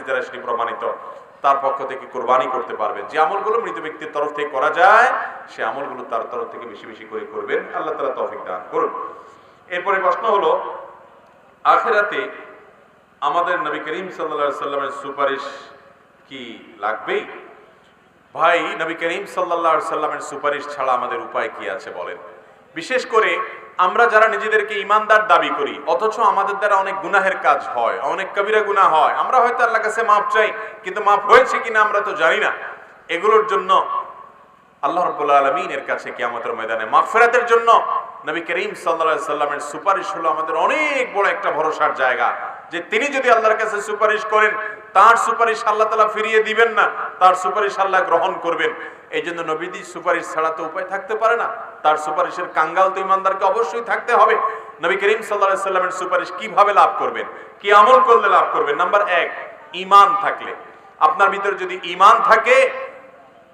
হাদিস দ্বারা সেটি প্রমাণিত। তার পক্ষ থেকে কোরবানি করতে পারবেন। যে আমলগুলো মৃত ব্যক্তির তরফ থেকে করা যায়, সে আমলগুলো তার তরফ থেকে বেশি বেশি করে করবেন। আল্লাহ তালা তৌফিক দান করুন। এরপরে প্রশ্ন হলো, আখেরাতে আমাদের নবী করিম সাল্লা সাল্লামের সুপারিশ কি লাগবেই? ভাই, নবী করিম সাল্লা সাল্লামের সুপারিশ ছাড়া আমাদের উপায় কি আছে বলেন? বিশেষ করে আমরা যারা নিজেদেরকে ইমানদার দাবি করি, অথচ আমাদের দ্বারা অনেক গুনাহের কাজ হয়, অনেক কবিরা গুনাহ হয়, আমরা হয়তো আল্লাহ কাছে মাফ চাই, কিন্তু মাফ হয়েছে কিনা আমরা তো জানি না। এগুলোর জন্য আল্লাহ রব্বুল আলমিনের কাছে কিয়ামতের ময়দানে মাগফিরাতের জন্য নবী করিম সাল্লা সাল্লামের সুপারিশ হলো আমাদের অনেক বড় একটা ভরসার জায়গা, যে তিনি যদি আল্লাহর কাছে সুপারিশ করেন তার সুপারিশ আল্লাহ তালা ফিরিয়ে দিবেন না, তার সুপারিশ আল্লাহ গ্রহণ করবেন। এই জন্য নবীদি সুপারিশ ছাড়া তো উপায় থাকতে পারে না। তার সুপারিশের কাঙ্গাল তো ইমানদারকে অবশ্যই থাকতে হবে। নবী করিম সাল্লাহ সাল্লামের সুপারিশ কীভাবে লাভ করবেন? কি আমল করলে লাভ করবেন? নাম্বার এক ইমান থাকলে। আপনার ভিতরে যদি ইমান থাকে,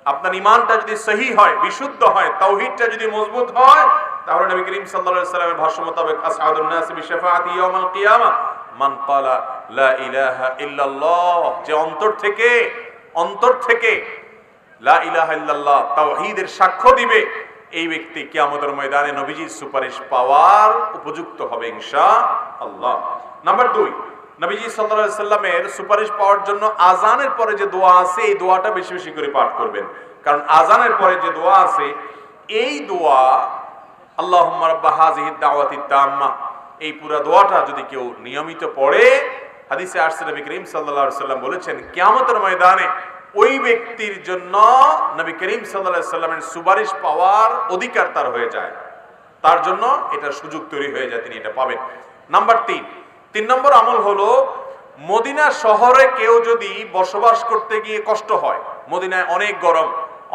আপনার ইমানটা যদি সহি হয়, বিশুদ্ধ হয়, তাওহীদটা যদি মজবুত হয়, তাহলে নবী করিম আলাইহি সাল্লামের ভাষ্য মোতাবেক, আসহাদুন লা ইলাহা ইল্লাল্লাহ, যে অন্তর থেকে অন্তর থেকে লা সাক্ষ্য দিবে, এই ব্যক্তি কিয়ামতের ময়দানে নবীজির সুপারিশ পাওয়ার উপযুক্ত হবে ইনশাআল্লাহ। নাম্বার দুই, নবীজি সাল্লাল্লাহু সাল্লামের সুপারিশ পাওয়ার জন্য আজানের পরে যে দোয়া আছে, এই দোয়াটা বেশি বেশি করে পাঠ করবেন। কারণ আজানের পরে যে দোয়া আছে, এই দোয়া আল্লাহ রাব্বা হাযিহি দাওয়াতি এই পুরা দোয়াটা যদি কেউ নিয়মিত পড়ে, হাদিসে আসছে নবী করিম আলাইহি সাল্লাম বলেছেন, কিয়ামতের ময়দানে ওই ব্যক্তির জন্য নবী করিম সাল্লামের সুপারিশ পাওয়ার অধিকার তার হয়ে যায়। তার জন্য এটা সুযোগ তৈরি হয়ে যায়, তিনি এটা পাবেন। নাম্বার তিন তিন নম্বর আমল হলো, মদিনা শহরে কেউ যদি বসবাস করতে গিয়ে কষ্ট হয়, মদিনায় অনেক গরম,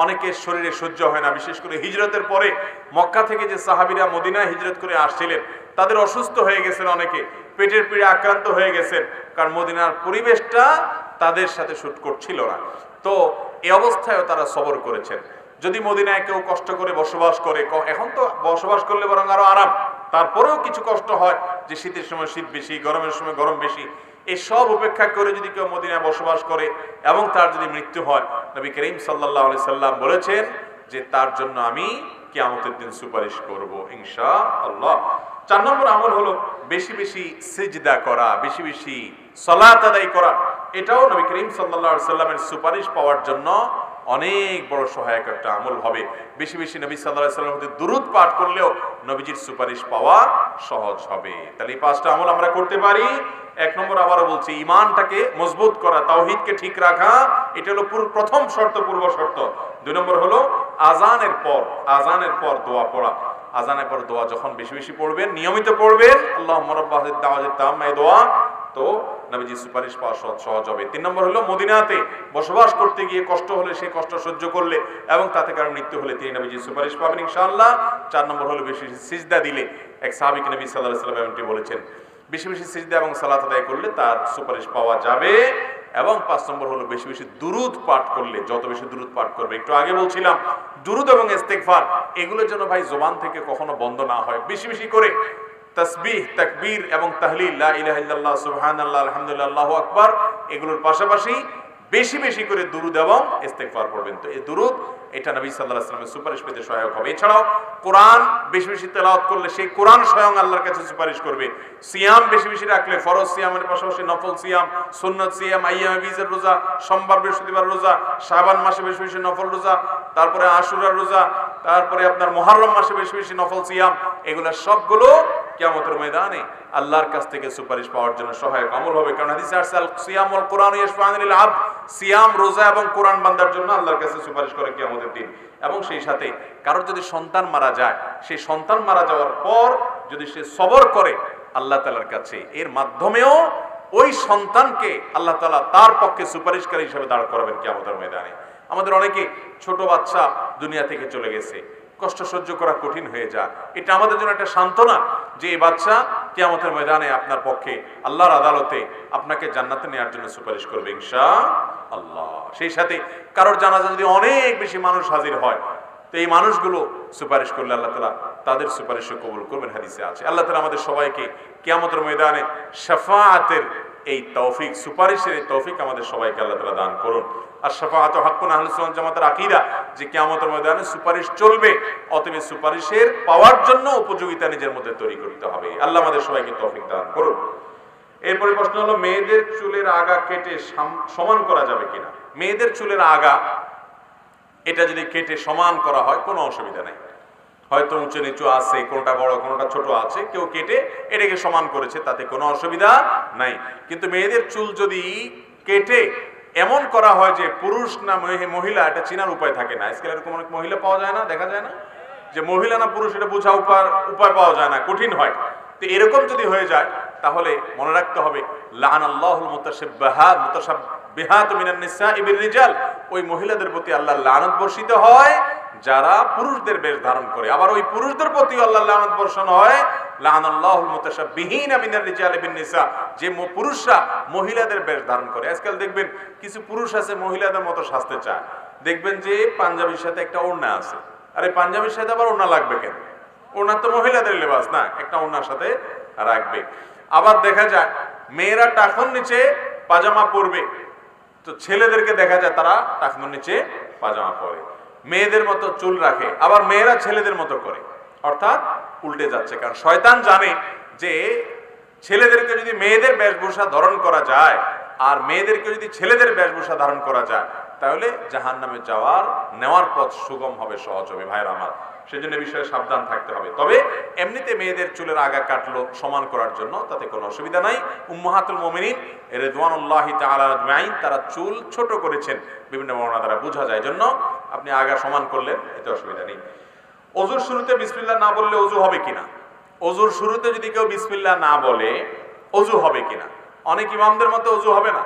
অনেকের শরীরে সহ্য হয় না, বিশেষ করে হিজরতের পরে মক্কা থেকে যে সাহাবিরা মদিনায় হিজরত করে আসছিলেন তাদের অসুস্থ হয়ে গেছেন অনেকে, পেটের পীড়ে আক্রান্ত হয়ে গেছেন, কারণ মদিনার পরিবেশটা তাদের সাথে শুট করছিল না। তো এই অবস্থায়ও তারা সবর করেছেন। যদি মদিনায় কেউ কষ্ট করে বসবাস করে এখন তো বসবাস করলে বরং আরও আরাম। তারপরেও কিছু কষ্ট হয় যে শীতের সময় শীত বেশি, গরমের সময় গরম বেশি। এই সব উপেক্ষা করে যদি কেউ মদিনায় বসবাস করে এবং তার যদি মৃত্যু হয়, নবী করিম সাল্লাহ সাল্লাম বলেছেন যে তার জন্য আমি কিয়ামতের দিন সুপারিশ করব ইনশা আল্লাহ চার নম্বর আমল হলো বেশি বেশি সিজদা করা, বেশি বেশি সলাত আদায় করা। এটাও নবী করিম সাল্লাহ সাল্লামের সুপারিশ পাওয়ার জন্য অনেক বড় সহায়ক একটা আমল হবে। বেশি বেশি নবী সাল্লাহ সাল্লামের মধ্যে দুরুদ পাঠ করলেও নবীজির সুপারিশ পাওয়া সহজ হবে। তাহলে এই পাঁচটা আমল আমরা করতে পারি। এক নম্বর আবারও বলছি ইমানটাকে মজবুত করা, তাওহিদকে ঠিক রাখা। এটা হলো পুরো প্রথম শর্ত, পূর্ব শর্ত। দুই নম্বর হলো আজানের পর আজানের পর দোয়া পড়া। আজানের পর দোয়া যখন বেশি বেশি পড়বেন, নিয়মিত পড়বেন আল্লাহ এই দোয়া তো নবীজি সুপারিশ পাওয়া সহজ হবে। তিন নম্বর হলো মদিনাতে বসবাস করতে গিয়ে কষ্ট হলে, সেই কষ্ট সহ্য করলে এবং তাতে কারণ মৃত্যু হলে তিনি নবীজি সুপারিশ পাবেন ইনশাআল্লাহ। চার নম্বর হলো বেশি সিজদা দিলে, এক সাহাবিক নবী সাল্লাহ সাল্লাম এমনটি বলেছেন, বেশি বেশি সিজদা এবং সালাত আদায় করলে তার সুপারিশ পাওয়া যাবে এবং পাঁচ নম্বর হলো বেশি বেশি দুরুদ পাঠ করলে, যত বেশি দুরুদ পাঠ করবে, একটু আগে বলছিলাম দুরুদ এবং ইস্তেকফার এগুলোর জন্য ভাই জোবান থেকে কখনো বন্ধ না হয়। বেশি বেশি করে তসবিহ, তাকবীর এবং তাহলিল, লা ইলাহা ইল্লাল্লাহ, সুবহানাল্লাহ, আলহামদুলিল্লাহ, আল্লাহু আকবার, এগুলোর পাশাপাশি বেশি বেশি করে দুরুদ এবং ইস্তেগফার পড়বেন। তো এই দুরুদ, এটা নবী সাল্লাল্লাহু আলাইহি ওয়াসাল্লামের সুপারিশ পেতে সহায়ক হবে। এছাড়াও কোরআন বেশি বেশি তেলাওয়াত করলে সেই কোরআন স্বয়ং আল্লাহর কাছে সুপারিশ করবে। সিয়াম বেশি বেশি রাখলে ফরজ সিয়ামের পাশাপাশি নফল সিয়াম, সুন্নত সিয়াম, আইয়ামে বীজের রোজা, সোমবার বৃহস্পতিবার রোজা, শাবান মাসে বেশি বেশি নফল রোজা, তারপরে আশুরার রোজা, তারপরে আপনার মুহররম মাসে বেশি বেশি নফল সিয়াম, এগুলা সবগুলো কিয়ামতের ময়দানে আল্লাহর কাছ থেকে সুপারিশ পাওয়ার জন্য সহায়ক আমল হবে। কারণ হাদিসে আসছে, আল সিয়াম কোরআন ইয়াশফানিল আবদ। সিয়াম, রোজা এবং কোরআন বান্দার জন্য আল্লাহর কাছে সুপারিশ করে কিয়ামতের দিন। এবং সেই সাথে কারোর যদি সন্তান মারা যায়, সেই সন্তান মারা যাওয়ার পর যদি সে সবর করে আল্লাহ তাআলার কাছে, এর মাধ্যমেও ওই সন্তানকে আল্লাহ তাআলা তার পক্ষে সুপারিশকারী হিসেবে দাঁড় করাবেন কিয়ামতের ময়দানে। আমাদের অনেকে ছোট বাচ্চা দুনিয়া থেকে চলে গেছে। কষ্ট সহ্য করা কঠিন হয়ে যায়। এটা আমাদের জন্য একটা সান্ত্বনা যে এই বাচ্চা কিয়ামতের ময়দানে আপনার পক্ষে আল্লাহর আদালতে আপনাকে জান্নাতে নেওয়ার জন্য সুপারিশ করবে ইনশা আল্লাহ সেই সাথে কারোর জানাজা যদি অনেক বেশি মানুষ হাজির হয়, তো এই মানুষগুলো সুপারিশ করলে আল্লাহ তালা তাদের সুপারিশ কবুল করবেন, হাদিসে আছে। আল্লাহ তালা আমাদের সবাইকে কেয়ামতের ময়দানে শাফাআতের এই তৌফিক, সুপারিশের এই তৌফিক আমাদের সবাইকে আল্লাহ তালা দান করুন। আর সাফাহাত হাক্কুন আহলুসলাম জামাতের আকিদা, যে কেয়ামতের ময়দানে সুপারিশ চলবে, অতএব সুপারিশের পাওয়ার জন্য উপযোগিতা নিজের মধ্যে তৈরি করতে হবে। আল্লাহ আমাদের সবাইকে তৌফিক দান করুন। এরপরে প্রশ্ন হলো, মেয়েদের চুলের আগা কেটে সমান করা যাবে কিনা? মেয়েদের চুলের আগা, এটা যদি কেটে সমান করা হয়, কোনো অসুবিধা নেই। হয়তো উঁচু নিচু আছে, কোনটা বড়, কোনটা ছোট আছে, কেউ কেটে এটাকে সমান করেছে, তাতে কোনো অসুবিধা নাই। কিন্তু মেয়েদের চুল যদি কেটে এমন করা হয় যে পুরুষ না মহি- মহিলা, এটা চিনার উপায় থাকে না। আজকাল এরকম অনেক মহিলা পাওয়া যায় না, দেখা যায় না? যে মহিলা না পুরুষ, এটা বোঝা উপায় উপায় পাওয়া যায় না, কঠিন হয়। তো এরকম যদি হয়ে যায়, তাহলে মনে রাখতে হবে লান নিসা রিজাল। ওই মহিলাদের প্রতি আল্লাহ লানত বর্ষিত হয়, যারা পুরুষদের বেশ ধারণ করে। আবার ওই পুরুষদের প্রতি আল্লাহ লানত বর্ষণ হয় লান আল্লাহুল মুতাশাব্বিহিনা মিনার রিজাল ইবিন নিসা। যে পুরুষরা মহিলাদের বেশ ধারণ করে। আজকাল দেখবেন কিছু পুরুষ আছে মহিলাদের মতো সাজতে চায়। দেখবেন যে পাঞ্জাবির সাথে একটা ওড়না আছে। আরে, পাঞ্জাবির সাথে আবার ওড়না লাগবে কেন? ওনার তো মহিলাদের লেবাস না, একটা ওনার সাথে রাখবে। আবার দেখা যায়, মেয়েরা টাকন নিচে পাজামা পরবে। তো ছেলেদেরকে দেখা যায় তারা টাকনোর নিচে পাজামা পরে। মেয়েদের মতো চুল রাখে। আবার মেয়েরা ছেলেদের মতো করে। অর্থাৎ উল্টে যাচ্ছে। কারণ শয়তান জানে যে ছেলেদেরকে যদি মেয়েদের বেশভূষা ধারণ করা যায় আর মেয়েদেরকে যদি ছেলেদের বেশভূষা ধারণ করা যায়, তাহলে জাহান নামে যাওয়ার, নেওয়ার পথ সুগম হবে, সহজ হবে। ভাইয়ের আমার, সেজন্য বিষয়ে সাবধান থাকতে হবে। তবে এমনিতে মেয়েদের চুলের আগা কাটলো সমান করার জন্য, তাতে কোনো অসুবিধা নাই। উম্মাহাতুল মোমিনিন রেদওয়ানুল্লাহ তাআলা আজমাইন, তারা চুল ছোট করেছেন। বিভিন্ন বর্ণনা দ্বারা বোঝা যায়। জন্য আপনি আগা সমান করলেন, এতে অসুবিধা নেই। অজুর শুরুতে বিসমিল্লা না বললে অজু হবে কিনা? অজুর শুরুতে যদি কেউ বিসমিল্লা না বলে অজু হবে কিনা? অনেক ইমামদের মতে অজু হবে না।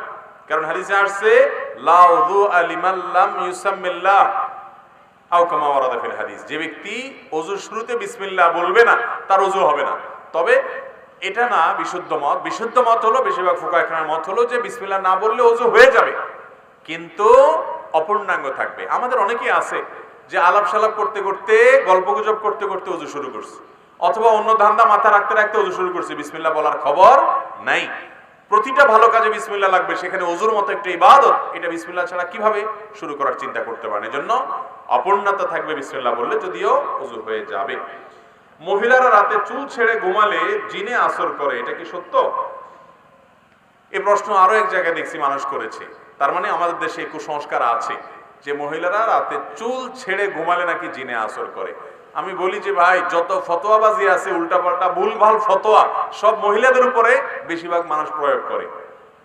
কারণ হাদিসে আসছে, লা উযু আলিমাল্লাম ইউসাম্মিল্লাহ। আও কামা ওয়ারাদা ফিল হাদিস। যে ব্যক্তি অজুর শুরুতে বিসমিল্লাহ বলবে না, তার অজু হবে না। তবে এটা না বিশুদ্ধ মত। বিশুদ্ধ মত হলো, বেশিরভাগ ফোকা একরামের মত হলো যে বিসমিল্লাহ না বললে অজু হয়ে যাবে। কিন্তু অপূর্ণাঙ্গ থাকবে। আমাদের অনেকেই আছে যে আলাপ সালাপ করতে করতে গল্প গুজব করতে করতে অজু শুরু করছে। অথবা অন্য ধান্দা মাথা রাখতে রাখতে অজু শুরু করছে, বিসমিল্লাহ বলার খবর নাই। প্রতিটা ভালো কাজে বিসমিল্লাহ লাগবে, সেখানে অজুর মতো একটা ইবাদত, এটা বিসমিল্লাহ ছাড়া কীভাবে শুরু করার চিন্তা করতে পারেন? এজন্য অপূর্ণতা থাকবে বিসমিল্লাহ বললে, যদিও অজু হয়ে যাবে। মহিলারা রাতে চুল ছেড়ে ঘুমালে জিনে আসর করে, এটা কি সত্য? এ প্রশ্ন আরও এক জায়গায় দেখছি মানুষ করেছে। তার মানে আমাদের দেশে কুসংস্কার আছে। যে মহিলারা রাতে চুল ছেড়ে ঘুমালে নাকি জিনে আসর করে। আমি বলি যে, ভাই, যত ফতোয়াবাজি আছে, উল্টাপাল্টা ভুলভাল ফতোয়া, সব মহিলাদের উপরে বেশিরভাগ মানুষ প্রয়োগ করে।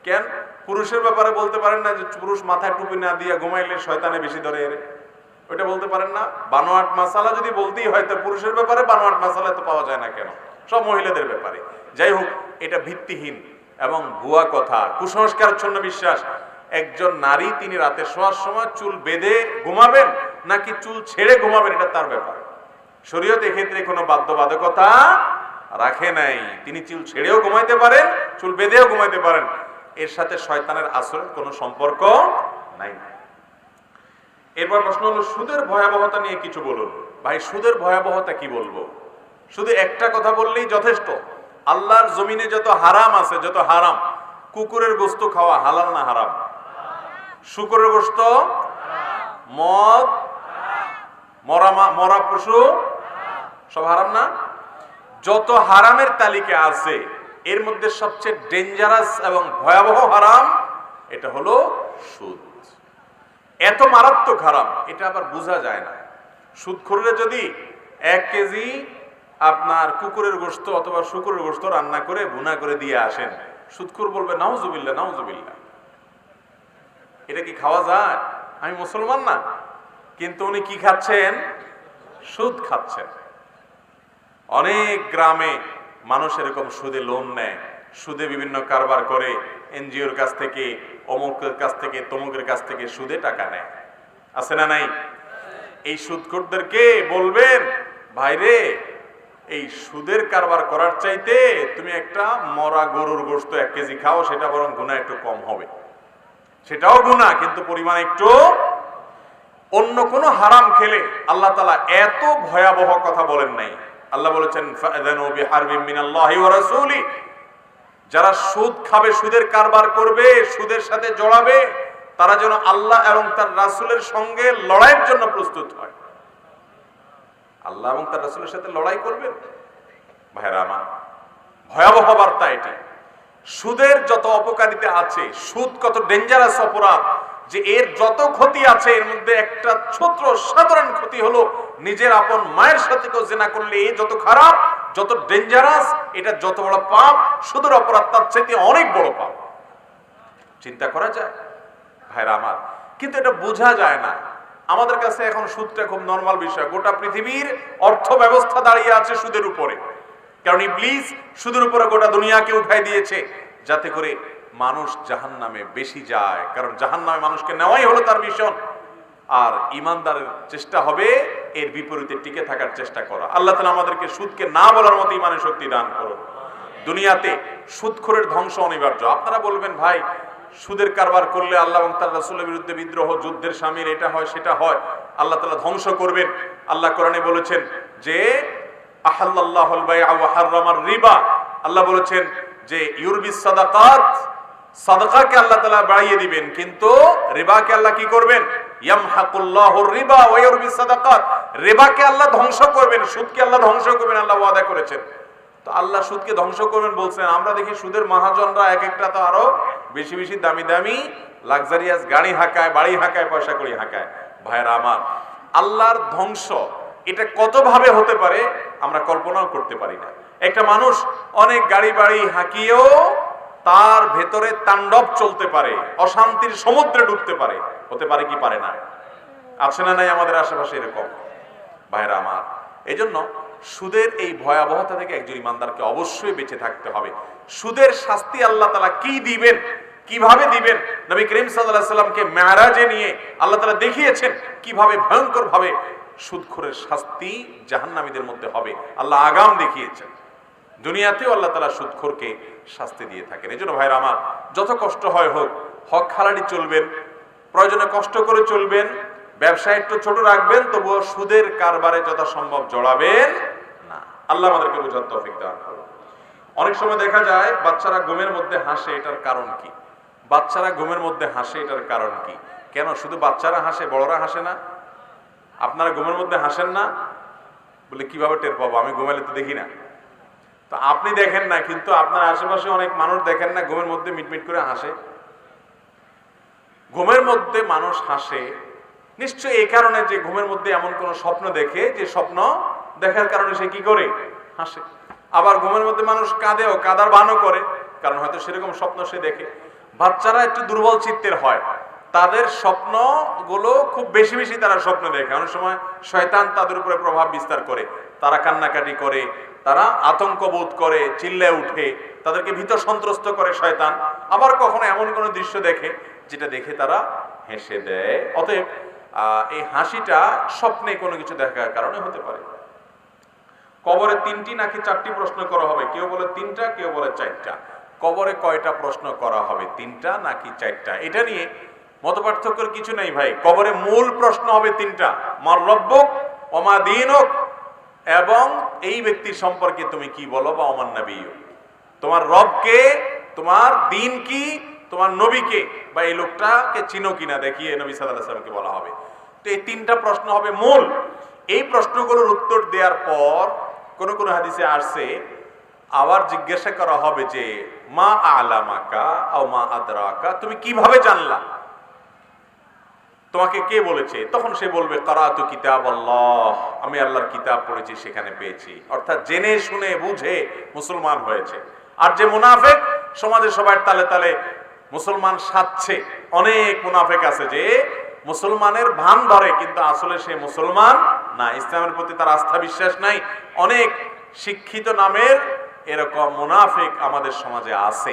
কেন? পুরুষের ব্যাপারে বলতে পারেন না যে, পুরুষ মাথায় টুপি না দিয়ে ঘুমাইলে শয়তানে বেশি ধরে এর। ওইটা বলতে পারেন না। বানোয়াট মাসালা যদি বলতেই হয়, তো পুরুষের ব্যাপারে বানোয়াট মাসালা তো পাওয়া যায় না কেন? সব মহিলাদের ব্যাপারে। যাই হোক, এটা ভিত্তিহীন এবং ভুয়া কথা। কুসংস্কারচ্ছন্ন বিশ্বাস। একজন নারী তিনি রাতে শোয়ার সময় চুল বেঁধে ঘুমাবেন নাকি চুল ছেড়ে ঘুমাবেন, এটা তার ব্যাপার। শরীয়ত এক্ষেত্রে কোনো বাধ্যবাধকতা রাখে নাই। তিনি চুল ছেড়েও ঘুমাইতে পারেন, চুল বেঁধেও ঘুমাইতে পারেন। এর সাথে শয়তানের আসরের কোনো সম্পর্ক নাই। এরপর প্রশ্ন হলো, সুদের ভয়াবহতা নিয়ে কিছু বলুন। ভাই, সুদের ভয়াবহতা কি বলব? শুধু একটা কথা বললেই যথেষ্ট। আল্লাহর জমিনে যত হারাম আছে, যত হারাম, কুকুরের গোস্ত খাওয়া হালাল না হারাম? শুকুরের গোস্ত মদ, মরা মরা পশু, সব হারাম না? যত হারামের তালিকা আছে, এর মধ্যে সবচেয়ে ডেঞ্জারাস এবং ভয়াবহ হারাম, এটা হলো সুদ। এত মারাত্মক হারাম, এটা আবার বোঝা যায় না। সুদ করলে যদি এক কেজি আপনার কুকুরের গোস্ত অথবা শুকুরের গোস্ত রান্না করে, ভুনা করে দিয়ে আসেন সুদকুর বলবে নাউজুবিল্লা নাউজুবিল্লা এটা কি খাওয়া যায়? আমি মুসলমান না। কিন্তু উনি কি খাচ্ছেন? সুদ খাচ্ছেন অনেক গ্রামে মানুষ এরকম সুদে লোন নেয়। সুদে বিভিন্ন কারবার করে এনজিওর কাছ থেকে, অমুকের কাছ থেকে, তমুকের কাছ থেকে সুদে টাকা নেয়। আছে না নাই? এই সুদখোরদেরকে বলবেন ভাইরে এই সুদের কারবার করার চাইতে তুমি একটা মরা গরুর গোস্ত এক কেজি খাও, সেটা বরং গুণা একটু কম হবে। সেটাও গুণা কিন্তু পরিমাণ একটু। অন্য কোনো হারাম খেলে আল্লাহ তালা এত ভয়াবহ কথা বলেন নাই। আল্লাহ বলেছেন যারা সুদ খাবে, সুদের কারবার করবে, সুদের সাথে জড়াবে, তারা যেন আল্লাহ এবং তার রাসূলের সঙ্গে লড়াইয়ের জন্য প্রস্তুত হয়। আল্লাহ এবং তার রাসূলের সাথে লড়াই করবেন? ভাইরা আমার, ভয়াবহ বার্তা এটি। সুদের যত অপকারিতা আছে, সুদ কত ডেঞ্জারাস অপরাধ, যে এর যত ক্ষতি আছে, এর মধ্যে একটা ছোট্ট সাধারণ ক্ষতি হলো নিজের আপন মায়ের সাথে কেউ জেনা করলে এ যত খারাপ, যত ডেঞ্জারাস এটা যত বড় পাপ, সুদের অপরাধ তার চাইতে অনেক বড় পাপ। চিন্তা করা যায়, ভাইরা আমার, কিন্তু এটা বোঝা যায় না। আমাদের কাছে এখন সুদটা খুব নর্মাল বিষয়, গোটা পৃথিবীর অর্থ ব্যবস্থা দাঁড়িয়ে আছে সুদের উপরে। কারণ ইবলিস সুদের উপরে গোটা দুনিয়াকে উঠাই দিয়েছে, যাতে করে মানুষ জাহান নামে বেশি যায়। কারণ জাহান নামে মানুষকে নেওয়াই হলো তার মিশন আর ইমানদারের চেষ্টা হবে, এর বিপরীতে টিকে থাকার চেষ্টা করা। আল্লাহ তালা আমাদেরকে সুদকে না বলার মতো ইমানের শক্তি দান করুন। দুনিয়াতে সুদখোরের ধ্বংস অনিবার্য। আপনারা বলবেন, ভাই, সুদের কারবার করলে আল্লাহ এবং তার রাসুলের বিরুদ্ধে বিদ্রোহ, যুদ্ধের স্বামীর এটা হয়, সেটা হয়। আল্লাহ তালা ধ্বংস করবেন। আল্লাহ কোরআনে বলেছেন যে রিবা। আল্লাহ বলেছেন যে সাদাকাকে আল্লাহ তাআলা বাড়িয়ে দিবেন, কিন্তু রিবাকে আল্লাহ কি করবেন? রিবা সাদাকাত। রিবাকে আল্লাহ ধ্বংস করবেন, সুদকে আল্লাহ ধ্বংস করবেন, আল্লাহ ওয়াদা করেছেন। তো আল্লাহ সুদকে ধ্বংস করবেন বলছেন, আমরা দেখি সুদের মহাজনরা এক একটা তো আরও বেশি বেশি দামি দামি, লাক্সারিয়াস গাড়ি হাঁকায়, বাড়ি হাঁকায়, পয়সা করি হাঁকায়। ভাইরা আমার, আল্লাহর ধ্বংস এটা কতভাবে হতে পারে, আমরা কল্পনাও করতে পারি না। একটা মানুষ অনেক গাড়ি বাড়ি হাঁকিয়েও তার ভেতরে তাণ্ডব চলতে পারে, অশান্তির সমুদ্রে ডুবতে পারে, হতে পারে কি পারে না? আছে না নাই আমাদের আশেপাশে এরকম? ভাইরা আমার এই জন্য সুদের এই ভয়াবহতা থেকে একজন ইমানদারকে অবশ্যই বেঁচে থাকতে হবে। সুদের শাস্তি আল্লাহ তালা কি দিবেন, কীভাবে দিবেন? নবী করিম সাল্লাহ সাল্লামকে মেয়ারাজে নিয়ে আল্লাহ তালা দেখিয়েছেন কীভাবে ভয়ঙ্কর ভাবে সুদখোরের শাস্তি জাহান্নামীদের মধ্যে হবে। আল্লাহ আগাম দেখিয়েছেন। দুনিয়াতেও আল্লাহ তালা সুদখোরকে শাস্তি দিয়ে থাকেন। এই জন্য ভাইরা আমার, যত কষ্ট হয় হোক, হক খালাড়ি চলবেন, প্রয়োজনে কষ্ট করে চলবেন, ব্যবসা একটু ছোট রাখবেন, তবুও সুদের কারবারে যথাসম্ভব জড়াবেন না। আল্লাহ আমাদেরকে বোঝার তৌফিক করুন। অনেক সময় দেখা যায়, বাচ্চারা ঘুমের মধ্যে হাসে, এটার কারণ কি? বাচ্চারা ঘুমের মধ্যে হাসে, এটার কারণ কি? কেন? শুধু বাচ্চারা হাসে, বড়রা হাসে না? আপনারা ঘুমের মধ্যে হাসেন না? বলে, কীভাবে টের পাবো? আমি ঘুমাইলে তো দেখি না। তো আপনি দেখেন না, কিন্তু আপনার আশেপাশে অনেক মানুষ দেখেন না, ঘুমের মধ্যে মিটমিট করে হাসে। ঘুমের মধ্যে মানুষ হাসে, নিশ্চয়ই এই কারণে যে ঘুমের মধ্যে এমন কোন স্বপ্ন দেখে, যে স্বপ্ন দেখার কারণে সে কি করে? হাসে। আবার ঘুমের মধ্যে মানুষ কাঁদেও, কাদার বানও করে, কারণ হয়তো সেরকম স্বপ্ন সে দেখে। বাচ্চারা একটু দুর্বল চিত্তের হয়। তাদের স্বপ্নগুলো খুব বেশি বেশি তারা স্বপ্ন দেখে। অনেক সময় শয়তান তাদের উপরে প্রভাব বিস্তার করে। তারা কান্নাকাটি করে, তারা আতঙ্ক বোধ করে, চিল্লে উঠে, তাদেরকে ভীত সন্ত্রস্ত করে শয়তান। আবার কখনো এমন কোনো দৃশ্য দেখে যেটা দেখে তারা হেসে দেয়। অতএব এই হাসিটা স্বপ্নে কোনো কিছু দেখার কারণে হতে পারে। কবরে তিনটি নাকি চারটি প্রশ্ন করা হবে? কেউ বলে তিনটা, কেউ বলে চারটা। কবরে কয়টা প্রশ্ন করা হবে? তিনটা নাকি চারটা? এটা নিয়ে মত পার্থক্যের কিছু নেই ভাই। কবরে মূল প্রশ্ন হবে তিনটা। মার রব্বক দিনক, এবং এই ব্যক্তির সম্পর্কে তুমি কি বলো, বা অমান নবীও তোমার রবকে, তোমার দিন কি তোমার নবীকে, বা এই লোকটাকে চিনো কিনা দেখিয়ে নবী সাল্লাহ সাল্লামকে বলা হবে। তো এই তিনটা প্রশ্ন হবে মূল। এই প্রশ্নগুলোর উত্তর দেওয়ার পর কোন কোন হাদিসে আসছে, আবার জিজ্ঞাসা করা হবে যে, মা আলামাকা ও মা আদরাকা, তুমি কীভাবে জানলা? তোমাকে কে বলেছে? তখন সে বলবে, কারাতু কিতাব আল্লাহ আমি আল্লাহর কিতাব পড়েছি, সেখানে পেয়েছি। অর্থাৎ জেনে, শুনে, বুঝে মুসলমান হয়েছে। আর যে মুনাফেক, সমাজে সবার তালে তালে মুসলমান সাচ্ছে অনেক মুনাফেক আছে যে মুসলমানের ভান ধরে, কিন্তু আসলে সে মুসলমান না। ইসলামের প্রতি তার আস্থা বিশ্বাস নাই। অনেক শিক্ষিত নামের এরকম মুনাফিক আমাদের সমাজে আছে।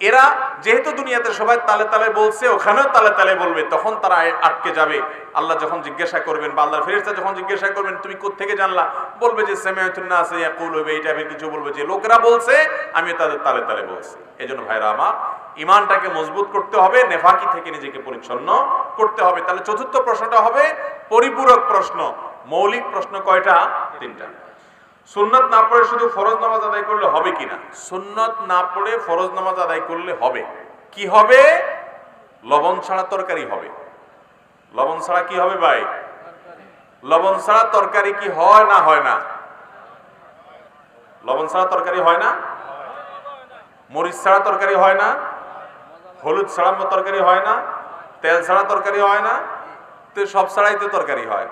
এরা যেহেতু দুনিয়াতে সবাই তালে তালে বলছে, ওখানেও তালে তালে বলবে, তখন তারা আটকে যাবে। আল্লাহ যখন জিজ্ঞাসা করবেন, বা আল্লাহ ফেরেস্তা যখন জিজ্ঞাসা করবেন, তুমি কোত্থেকে জানলা? বলবে যে সেমেতুন্না আছে ইয়াকুল হবে এই টাইপের কিছু বলবে যে, লোকেরা বলছে আমি তাদের তালে তালে বলছি। এই জন্য ভাইরা আমার ইমানটাকে মজবুত করতে হবে, নেফাকি থেকে নিজেকে পরিচ্ছন্ন করতে হবে। তাহলে চতুর্থ প্রশ্নটা হবে, পরিপূরক প্রশ্ন, মৌলিক প্রশ্ন কয়টা? তিনটা। সুন্নত না পড়ে শুধু ফরজ নামাজ আদায় করলে হবে কিনা সুন্নত না পড়ে ফরজ নামাজ আদায় করলে হবে। কি হবে? লবণ ছাড়া তরকারি হবে। লবণ ছাড়া কি হবে ভাই? লবণ ছাড়া তরকারি কি হয় না হয় না? লবণ ছাড়া তরকারি হয় না? মরিচ ছাড়া তরকারি হয় না? হলুদ ছাড়া তরকারি হয় না? তেল ছাড়া তরকারি হয় না? তো সব ছাড়াই তো তরকারি হয়।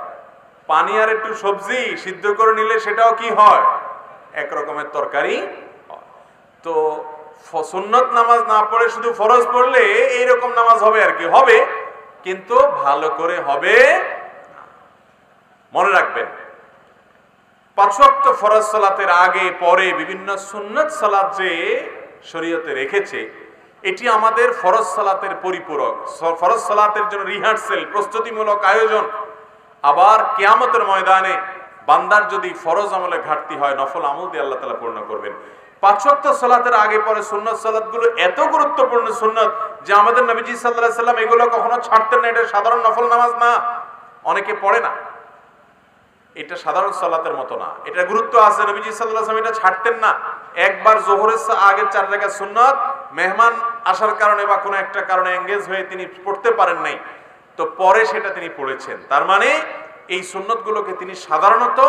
পানি আর একটু সবজি সিদ্ধ করে নিলে সেটাও কি হয়? এক রকমের তরকারি তো সুন্নত নামাজ না পড়ে শুধু ফরজ পড়লে এইরকম নামাজ হবে আর কি। হবে, কিন্তু ভালো করে হবে মনে রাখবেন পাঁচওয়াক্ত ফরজ সালাতের আগে, পরে বিভিন্ন সুন্নত সালাত যে শরীয়তে রেখেছে, এটি আমাদের ফরজ সালাতের পরিপূরক। ফরজ সালাতের জন্য রিহার্সেল প্রস্তুতিমূলক আয়োজন আবার কেয়ামতের ময়দানে বান্দার যদি ফরজ আমলে ঘাটতি হয়, নফল আমল দিয়ে আল্লাহ তালা পূর্ণ করবেন। পাঁচওয়াক্ত সালাতের আগে পরে সুন্নত এত গুরুত্বপূর্ণ সুন্নত যে আমাদের নবীজি সাল্লাহ সাল্লাম এগুলো কখনো ছাড়তেন না, এটা সাধারণ নফল নামাজ না। অনেকে পড়ে না। এটা সাধারণ সালাতের মতো না। এটা গুরুত্ব আছে, নবীজি আলাইহি এটা ছাড়তেন না। একবার জোহরের আগে চার রেখা সুন্নাত, মেহমান আসার কারণে বা কোনো একটা কারণে এঙ্গেজ হয়ে তিনি পড়তে পারেন নাই। তো পরে সেটা তিনি পড়েছেন। তার মানে এই সুন্নতগুলোকে তিনি সাধারণত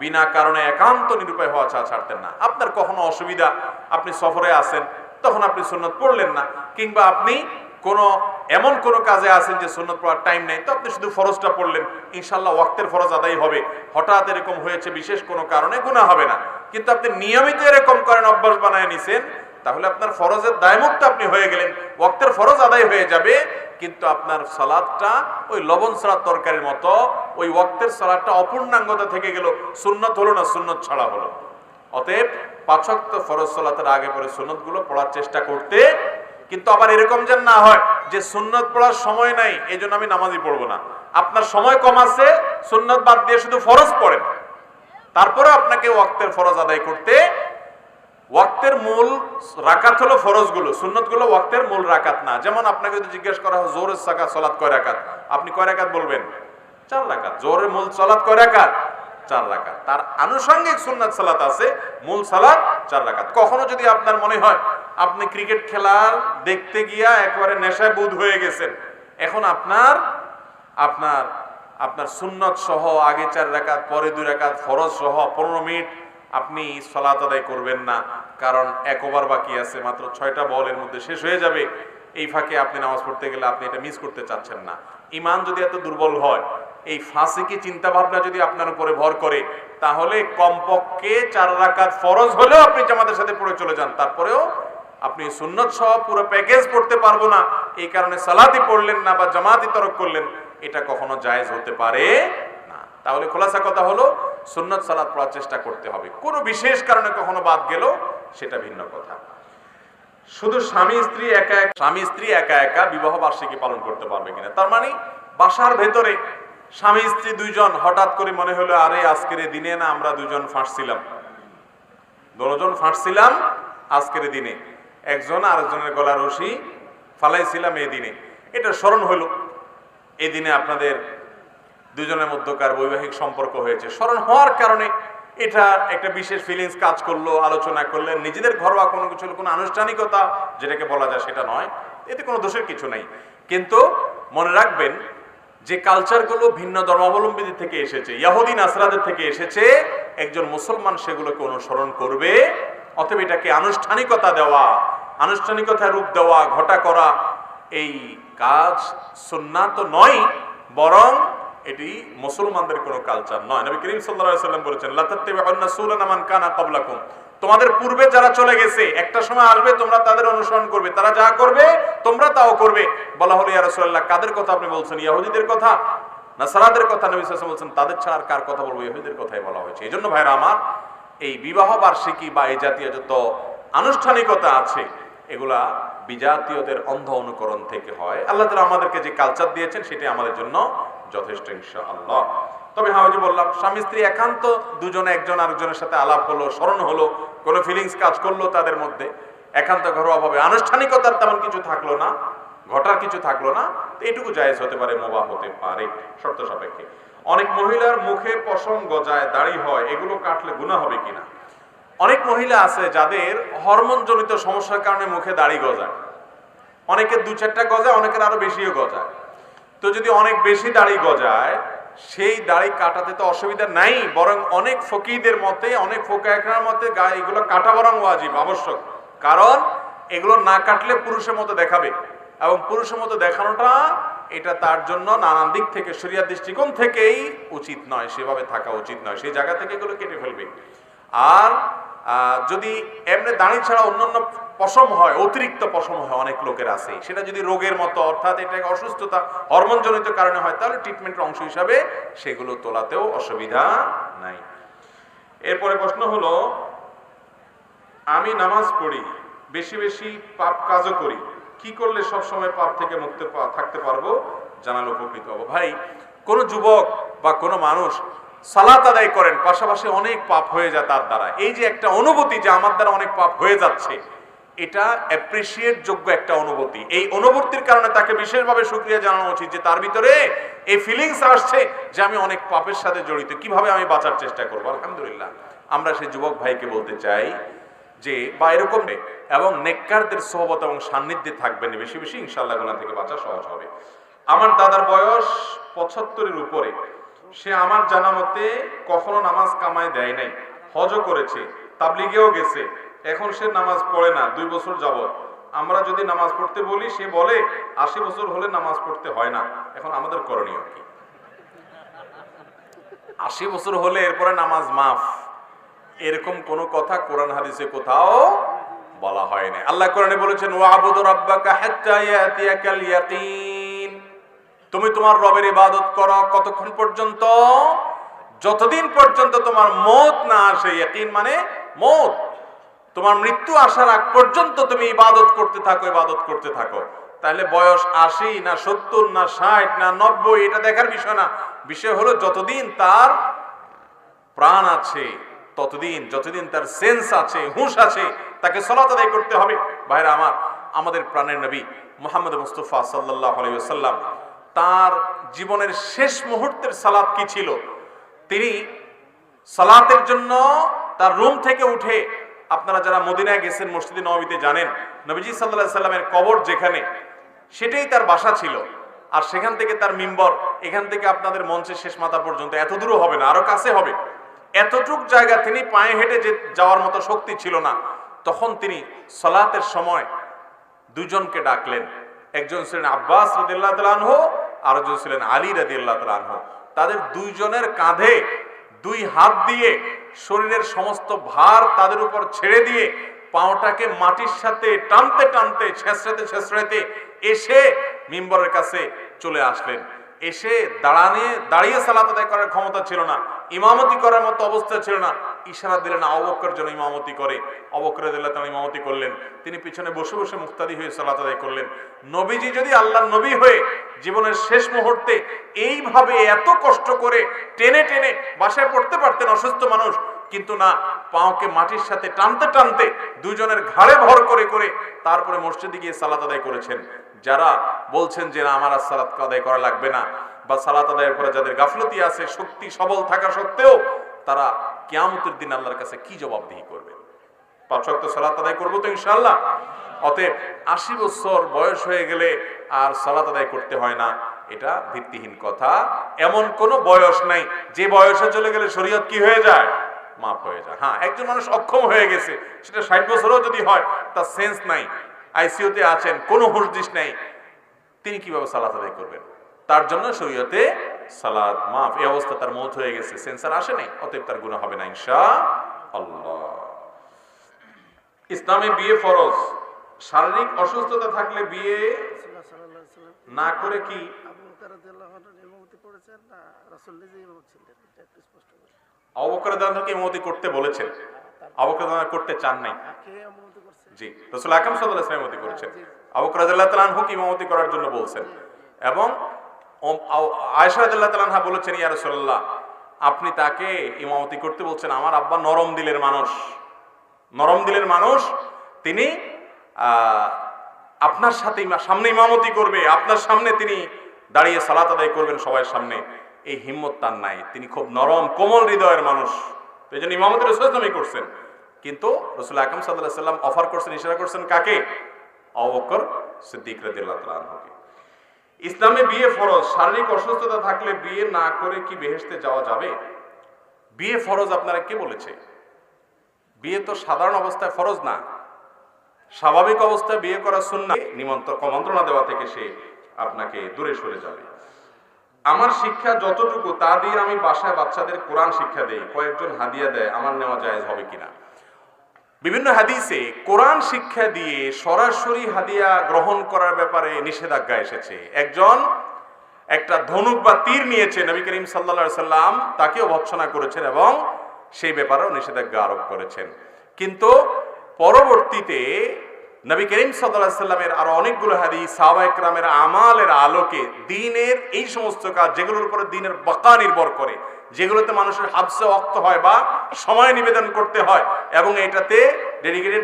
বিনা কারণে একান্ত নিরুপায় হওয়া ছাড়া ছাড়তেন না। আপনার কখনো অসুবিধা, আপনি সফরে আছেন, তখন আপনি সুন্নত পড়লেন না, কিংবা আপনি কোন, এমন কোন কাজে আছেন যে সুন্নত পড়ার টাইম নেই, তো আপনি শুধু ফরজটা পড়লেন। ইনশাল্লাহ ওয়াক্তের ফরজ আদায় হবে। হঠাৎ এরকম হয়েছে বিশেষ কোনো কারণে গুণা হবে না। কিন্তু আপনি নিয়মিত এরকম করেন, অভ্যাস বানায় নিছেন তাহলে আপনার ফরজের দায়মুক্ত আপনি হয়ে গেলেন। ওয়াক্তের ফরজ আদায় হয়ে যাবে, কিন্তু আপনার সালাদটা ওই লবণ সালাদ তরকারির মতো, ওই ওয়াক্তের সালাদটা অপূর্ণাঙ্গতা থেকে গেল, সুন্নত হলো না সুন্নত ছাড়া হলো। অতএব পাঁচক্ত ফরজ সালাতের আগে পরে সুন্নতগুলো পড়ার চেষ্টা করতে, কিন্তু আবার এরকম যেন না হয় যে সুন্নত পড়ার সময় নাই এই জন্য আমি নামাজই পড়ব না। আপনার সময় কম আছে, সুন্নত বাদ দিয়ে শুধু ফরজ পড়েন। তারপরে আপনাকে ওয়াক্তের ফরজ আদায় করতে ওয়াক্তের মূল রাকাত হলো ফরজগুলো সুন্নতগুলো ওয়াক্তের মূল রাকাত না। যেমন আপনাকে যদি জিজ্ঞেস করা হয় জোরের সাকা সলাৎ কয় রাকাত? আপনি কয় রাকাত বলবেন? চার রাকাত। জোরের মূল সলাৎ কয় রাকাত? চার রাকাত। তার আনুষঙ্গিক সুন্নাত সালাত আছে, মূল সালাত চার রাকাত। কখনো যদি আপনার মনে হয়, আপনি ক্রিকেট খেলার দেখতে গিয়া একবারে নেশায় বুধ হয়ে গেছেন, এখন আপনার আপনার আপনার সুন্নত সহ আগে চার রাকাত, পরে দুই রাকাত ফরজ সহ পনেরো মিনিট আপনি সলাত আদায় করবেন না, কারণ এক ওভার বাকি আছে, মাত্র ছয়টা বলের মধ্যে শেষ হয়ে যাবে। এই ফাঁকে আপনি নামাজ পড়তে গেলে আপনি এটা মিস করতে চাচ্ছেন না। ইমান যদি এত দুর্বল হয়, এই ফাঁসিকি চিন্তা ভাবনা যদি আপনার উপরে ভর করে, তাহলে কমপক্ষে চার রাকাত ফরজ হলেও আপনি জামাতের সাথে পড়ে চলে যান। তারপরেও আপনি সুন্নত সহ পুরো প্যাকেজ পড়তে পারব না। এই কারণে সালাতি পড়লেন না বা জামাতি তরক করলেন, এটা কখনো জায়েজ হতে পারে না। তাহলে খোলাসা কথা হলো সুন্নত সালাত পড়ার চেষ্টা করতে হবে। কোনো বিশেষ কারণে কখনো বাদ গেল সেটা ভিন্ন কথা। শুধু স্বামী, স্ত্রী একা এক স্বামী, স্ত্রী একা একা বিবাহ বার্ষিকী পালন করতে পারবে কিনা? তার মানে বাসার ভেতরে স্বামী, স্ত্রী দুইজন হঠাৎ করে মনে হলো, আরে, আজকের দিনে না আমরা দুজন ফাঁসছিলাম। দুজন ফাঁসছিলাম আজকের দিনে। একজন আরেকজনের গলা রশি ফালাইছিলাম এই দিনে। এটা স্মরণ হলো। এই দিনে আপনাদের দুজনের মধ্যকার বৈবাহিক সম্পর্ক হয়েছে। স্মরণ হওয়ার কারণে এটা একটা বিশেষ ফিলিংস কাজ করল, আলোচনা করলেন। নিজেদের ঘরোয়া কোনো কিছু কোনো আনুষ্ঠানিকতা যেটাকে বলা যায় সেটা নয়। এতে কোনো দোষের কিছু নেই। কিন্তু মনে রাখবেন, যে কালচারগুলো ভিন্ন ধর্মাবলম্বীদের থেকে এসেছে, ইয়াহুদি, নাসরাদের থেকে এসেছে, একজন মুসলমান সেগুলোকে অনুসরণ করবে অতএব এটাকে আনুষ্ঠানিকতা দেওয়া আনুষ্ঠানিকতা রূপ দেওয়া, ঘটা করা, এই কাজ সুন্নাত নয় বরং এটি মুসলমানদের কোনো কালচার নয়। নবী করিম সাল্লাম বলেছেন লা তাত্তাবিউন্না সুনানা মান কানা ক্বাবলাকুম। তোমাদের পূর্বে যারা চলে গেছে, একটা সময় আসবে, তোমরা তাদের অনুসরণ করবে। তারা যা করবে, তোমরা তাও করবে। বলা হলো, ইয়া কাদের কথা আপনি বলছেন? ইহুদিদের কথা, নাসারাদের কথা নবী সাল্লাল্লাহু বলছেন, তাদের ছাড়া আর কার কথা বলব? ইহুদিদের কথাই বলা হয়েছে। এই জন্য ভাইরা আমার, এই বিবাহ বার্ষিকী বা এই জাতীয় যত আনুষ্ঠানিকতা আছে, এগুলা বিজাতীয়দের অন্ধ অনুকরণ থেকে হয়। আল্লাহ তালা আমাদেরকে যে কালচার দিয়েছেন সেটি আমাদের জন্য যথেষ্ট আল্লাহ তবে হ্যাঁ যে বললাম, স্বামী স্ত্রী একান্ত দুজনে একজন আরেকজনের সাথে আলাপ হলো স্মরণ হলো, কোনো ফিলিংস কাজ করল তাদের মধ্যে। একান্ত ঘরোয়া ভাবে। আনুষ্ঠানিকতার তেমন কিছু থাকল না, ঘটার কিছু থাকল না এটুকু জায়েজ হতে পারে, মোবা হতে পারে, শর্ত সাপেক্ষে। অনেক মহিলার মুখে পশম গজায় দাড়ি হয়, এগুলো কাটলে গুণা হবে কিনা? অনেক মহিলা আছে যাদের হরমোনজনিত সমস্যার কারণে মুখে দাড়ি গজায়। অনেকের দু চারটা গজায়, অনেকের আরও বেশিও গজায়। তো যদি অনেক বেশি দাড়ি গজায়, সেই দাড়ি কাটাতে তো অসুবিধা নাই, বরং অনেক ফকিদের মতে, অনেক ফোকায়করার মতে এগুলো কাটা বরং ওয়াজিব, আবশ্যক। কারণ এগুলো না কাটলে পুরুষের মতো দেখাবে। এবং পুরুষের মতো দেখানোটা, এটা তার জন্য নানান দিক থেকে শরিয়া দৃষ্টিকোণ থেকেই উচিত নয়। সেভাবে থাকা উচিত নয়। সেই জায়গা থেকে এগুলো কেটে ফেলবে। আর যদি এমনি দাঁড়ি ছাড়া অন্যান্য পশম হয়, অতিরিক্ত পশম হয় অনেক লোকের আছে, সেটা যদি রোগের মতো, অর্থাৎ এটা অসুস্থতা, হরমোনজনিত কারণে হয়, তাহলে ট্রিটমেন্টের অংশ হিসাবে সেগুলো তোলাতেও অসুবিধা নাই। এরপরে প্রশ্ন হলো, আমি নামাজ পড়ি, বেশি বেশি পাপ কাজও করি, কি করলে সব সময় পাপ থেকে মুক্ত থাকতে পারব? জানালে উপকৃত হব। ভাই, কোন যুবক বা কোনো মানুষ সালাত আদায় করেন, পাশাপাশি অনেক পাপ হয়ে যায় তার দ্বারা। এই যে একটা অনুভূতি যে আমার দ্বারা অনেক পাপ হয়ে যাচ্ছে, এটা অ্যাপ্রিসিয়েট যোগ্য একটা অনুভূতি। এই অনুভূতির কারণে তাকে বিশেষভাবে সুক্রিয়া জানানো উচিত যে তার ভিতরে এই ফিলিংস আসছে যে আমি অনেক পাপের সাথে জড়িত। কীভাবে আমি বাঁচার চেষ্টা করব? আলহামদুলিল্লাহ। আমরা সেই যুবক ভাইকে বলতে চাই যে, বা এরকম এবং নেককারদের সহবত এবং সান্নিধ্যে থাকবেন বেশি বেশি ইনশাল্লাহ গুণা থেকে বাঁচা সহজ হবে। আমার দাদার বয়স পঁচাত্তরের উপরে। সে আমার জানা মতে কখনো নামাজ কামায় দেয় নাই। হজও করেছে, তাবলিগেও গেছে। এখন সে নামাজ পড়ে না, দুই বছর যাবত আমরা যদি নামাজ পড়তে বলি, সে বলে, আশি বছর হলে নামাজ পড়তে হয় না। এখন আমাদের করণীয় কি? আশি বছর হলে এরপরে নামাজ মাফ। এরকম কোন কথা কোরআন হাদিসে কোথাও বলা হয় না আল্লাহ কোরআনে বলেছেন, ওয়াবুদু রাব্বাকা হাত্তা ইয়াতিয়াকাল ইয়াকিন। তুমি তোমার রবের ইবাদত করো কতক্ষণ পর্যন্ত? যতদিন পর্যন্ত তোমার মত না আসে, ইয়াকিন মানে মত। তোমার মৃত্যু আসার আগ পর্যন্ত তুমি ইবাদত করতে থাকো, ইবাদত করতে থাকো। তাহলে বয়স আশি না সত্তর না ষাট না নব্বই, এটা দেখার বিষয় না। বিষয় হলো যতদিন তার প্রাণ আছে, ততদিন, যতদিন তার সেন্স আছে, হুঁশ আছে, তাকে সলাত আদায় করতে হবে। ভাইরা আমার, আমাদের প্রাণের নবী মোহাম্মদ মুস্তফা সাল্লাহ আলাইসাল্লাম তার জীবনের শেষ মুহূর্তের সালাত কি ছিল? তিনি সালাতের জন্য তার রুম থেকে উঠে, আপনারা যারা মদিনায় গেছেন, মসজিদে নবীতে জানেন, নবীজি সাল্লাহ সাল্লামের কবর যেখানে, সেটাই তার বাসা ছিল। আর সেখান থেকে তার মিম্বর, এখান থেকে আপনাদের মঞ্চের শেষ মাথা পর্যন্ত। এত দূরও হবে না, আরও কাছে হবে। এতটুক জায়গা তিনি পায়ে হেঁটে যে যাওয়ার মতো শক্তি ছিল না। তখন তিনি সলাতের সময় দুজনকে ডাকলেন। একজন ছিলেন আব্বাস রদিল্লাহ তালানহ আর একজন ছিলেন আলী রদিল্লাহ তালানহ তাদের দুইজনের কাঁধে দুই হাত দিয়ে শরীরের সমস্ত ভার তাদের উপর ছেড়ে দিয়ে পাওটাকে মাটির সাথে টানতে টানতে, ছেঁচড়াতে ছেঁচড়াতে এসে মিম্বরের কাছে চলে আসলেন। এসে দাঁড়ানে, দাঁড়িয়ে সালাত আদায় করার ক্ষমতা ছিল না, ইমামতি করার মতো অবস্থা ছিল না। ইশারা দিলেন অবক্কর যেন ইমামতি করে। অবক্করে দিল্লাহ তারা ইমামতি করলেন। তিনি পিছনে বসে বসে মুক্তাদি হয়ে সালাত আদায় করলেন। নবীজি যদি আল্লাহ নবী হয়ে জীবনের শেষ মুহূর্তে এইভাবে এত কষ্ট করে টেনে টেনে বাসায় পড়তে পারতেন অসুস্থ মানুষ, কিন্তু না, পাওকে মাটির সাথে টানতে টানতে দুজনের ঘাড়ে ভর করে করে তারপরে মসজিদে গিয়ে সালাত আদায় করেছেন। যারা বলছেন যে না, আমার আর সালাত আদায় করা লাগবে না, বা সালাত আদায়ের পরে যাদের গাফলতি আছে, শক্তি সবল থাকা সত্ত্বেও তারা কিয়ামতের দিন আল্লাহর কাছে কি জবাবদিহি করবে? পাঁচ ওয়াক্ত সালাত আদায় করব তো ইনশাল্লাহ অতএব আশি বছর বয়স হয়ে গেলে আর সালাত আদায় করতে হয় না। এটা ভিত্তিহীন কথা। এমন কোন বয়স নাই, যে বয়সে চলে গেলে শরীয়ত কি হয়ে যায়? মাফ হয়ে যায়। হ্যাঁ একজন মানুষ অক্ষম হয়ে গেছে, সেটা ষাট বছরও যদি হয়, তার সেন্স নাই, আইসিইউতে আছেন, কোনো হুঁশ নাই, তিনি কীভাবে সালাত আদায় করবেন? তার জন্য শরীয়তে সালাত মাফ। এই অবস্থা তার মৌত হয়ে গেছে। সেন্সার আসে নাই অতএব তার গুণ হবে না ইনশা আল্লাহ। ইসলামে বিয়ে ফরজ। শারীরিক অসুস্থতা থাকলে বিয়ে না করে কি? ইমামতি করতে বলেছেন। করতে চান নাই। জি রসুল আকাম সাল্লাহ ইমামতি করেছেন। ইমামতি করার জন্য বলছেন? এবং তালানহা বলেছেন, ইয়া রসুল্লাহ আপনি তাকে ইমামতি করতে বলছেন, আমার আব্বা নরম দিলের মানুষ। নরম দিলের মানুষ, তিনি আপনার সাথে সামনে ইমামতি করবে, আপনার সামনে তিনি দাঁড়িয়ে সালাত আদায় করবেন সবার সামনে। এই হিম্মত তার নাই। তিনি খুব নরম, কোমল হৃদয়ের মানুষ। এই জন্য ইমামত রসুলামই করছেন। কিন্তু রসুল আকরম সাল্লাহ সাল্লাম অফার করছেন, ইশারা করছেন কাকে? অবকর সিদ্দিক রাদিয়াল্লাহু তাআলা আনহুকে। ইসলামে বিয়ে ফরজ, শারীরিক অসুস্থতা থাকলে বিয়ে না করে কি বেহেশতে যাওয়া যাবে? বিয়ে ফরজ আপনারা কে বলেছে? বিয়ে তো সাধারণ অবস্থায় ফরজ না। স্বাভাবিক অবস্থায় বিয়ে করা সুন্না নিমন্ত্রণ কমন্ত্রণা দেওয়া থেকে সে আপনাকে দূরে সরে যাবে। আমার শিক্ষা যতটুকু, তা দিয়ে আমি বাসায় বাচ্চাদের কোরআন শিক্ষা দেই। কয়েকজন হাদিয়া দেয়, আমার নেওয়া জায়েজ হবে কিনা? বিভিন্ন হাদিসে কোরআন শিক্ষা দিয়ে সরাসরি হাদিয়া গ্রহণ করার ব্যাপারে নিষেধাজ্ঞা এসেছে। একজন একটা ধনুক বা তীর নিয়েছে নবী করিম সাল্লা সাল্লাম, তাকেও ভৎসনা করেছেন এবং সেই ব্যাপারেও নিষেধাজ্ঞা আরোপ করেছেন। কিন্তু পরবর্তীতে নবী করিম সাল্লাহ সাল্লামের আরও অনেকগুলো হাদিস সাহবা একরামের আমালের আলোকে দিনের এই সমস্ত কাজ, যেগুলোর উপরে দিনের বাঁকা নির্ভর করে যেগুলোতে মানুষের হাবসে অক্ত হয় বা সময় নিবেদন করতে হয় এবং এটাতে ডেডিকেটেড